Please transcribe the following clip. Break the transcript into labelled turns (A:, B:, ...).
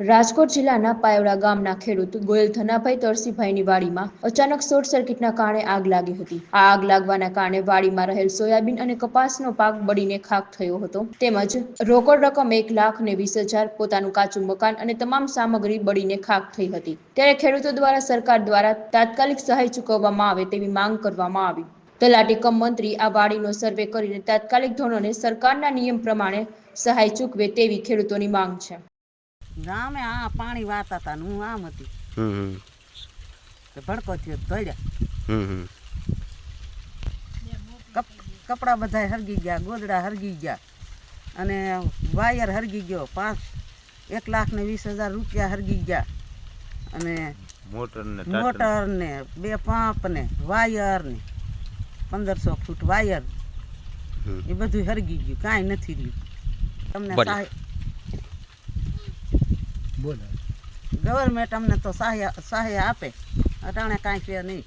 A: રાજકોટ જિલ્લાના પાયોડા ગામના ખેડૂત ગોયલ ધનાભાઈ તરસીભાઈની વાડીમાં અચાનક શોર્ટ સર્કિટના કારણે આગ લાગી હતી. આ આગ લાગવાના કારણે વાડીમાં રહેલ સોયાબીન અને કપાસનો પાક બળીને ખાક થયો હતો. તેમજ રોકડ રકમ એક લાખ ને વીસ હજાર, પોતાનું કાચું મકાન અને તમામ સામગ્રી બળીને ખાક થઈ હતી. ત્યારે ખેડૂતો દ્વારા સરકાર દ્વારા તાત્કાલિક સહાય ચૂકવવામાં આવે તેવી માંગ કરવામાં આવી. તલાટી કમ મંત્રી આ વાડીનો સર્વે કરીને તાત્કાલિક ધોરણે સરકારના નિયમ પ્રમાણે સહાય ચૂકવે તેવી ખેડૂતોની માંગ છે.
B: ગામે આ પાણી વાતા હતા હું આમ હતી. તો ભડકો થયો ધોડ્યા
C: હમ હમ.
B: કપ કપડાં બધા હરગી ગયા ગોદડા હરગી ગયા. અને વાયર હરગી ગયો પાંચ એક લાખ ને વીસ હજાર રૂપિયા હરગી ગયા. અને
C: મોટર ને
B: બે પંપ ને વાયર ને પંદરસો ફૂટ વાયર. એ બધું હરગી ગયું કાંઈ નથી રહ્યું. તમને સહાય ગવર્મેન્ટ અમને તો સહાય સહાય આપે. અટાણે કાંઈ છે નહીં.